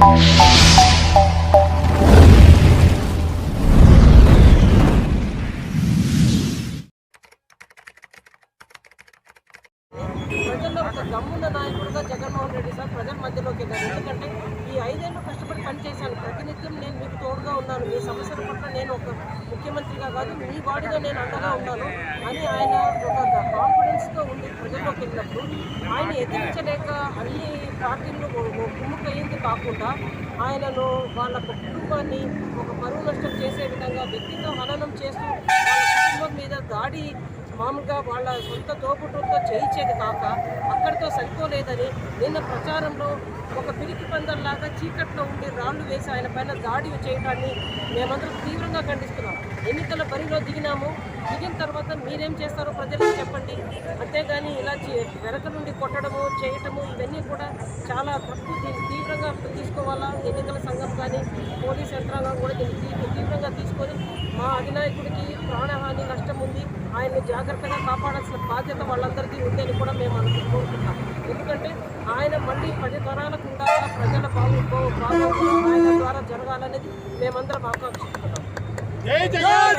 ప్రజల్లో ఒక నాయకుడుగా జగన్మోహన్ రెడ్డి సార్ ప్రజల మధ్యలోకి వెళ్ళారు. ఎందుకంటే ఈ ఐదేళ్ళు కష్టపడి పనిచేశాను. ప్రతినిత్యం నేను మీకు తోడుగా ఉన్నాను. మీ సమస్యల పట్ల నేను ఒక ముఖ్యమంత్రిగా కాదు మీ బాడీగా నేను అండగా ఉన్నాను అని ఆయన ఒక కాన్ఫిడెన్స్తో ఉంది ప్రజల్లోకి వెళ్ళినప్పుడు ఆయన ఎదిరించలేక అన్ని పార్టీలు కుమ్ముకయ్యింది కాకుండా ఆయనను వాళ్ళ కుటుంబాన్ని ఒక పరువు నష్టం చేసే విధంగా వ్యక్తిత్వ హననం చేస్తూ వాళ్ళ కుటుంబం మీద దాడి మామూలుగా వాళ్ళ సొంత తోబుట్టుతో చేయించేది కాక అక్కడితో సరిపోలేదని నిన్న ప్రచారంలో ఒక పిరికి పందల్లాగా చీకట్లో ఉండి రాళ్ళు వేసి ఆయన పైన దాడి చేయడాన్ని మేమందరం తీవ్రంగా ఖండిస్తున్నాం. ఎన్నికల బరిలో దిగినాము. దిగిన తర్వాత మీరేం చేస్తారో ప్రజలకు చెప్పండి. అంతేగాని ఇలా చే- వెనక నుండి కొట్టడము చేయటము ఇవన్నీ కూడా చాలా తప్పు. దీన్ని తీవ్రంగా తీసుకోవాలా? ఎన్నికల సంఘం కానీ పోలీస్ యంత్రాంగం కూడా దీన్ని తీవ్రంగా తీసుకొని మా అధినాయకుడికి ప్రాణహాని నష్టం ఆయన్ని జాగ్రత్తగా కాపాడాల్సిన బాధ్యత వాళ్ళందరికీ ఉందని కూడా మేము అనుకు కోరుకుంటాం ఎందుకంటే ఆయన మళ్ళీ పది తరాలకు ఉండాలా ప్రజల బాగు ఆయన ద్వారా జరగాలనేది మేమందరం ఆకాంక్షిస్తున్నాం. జై జగన్!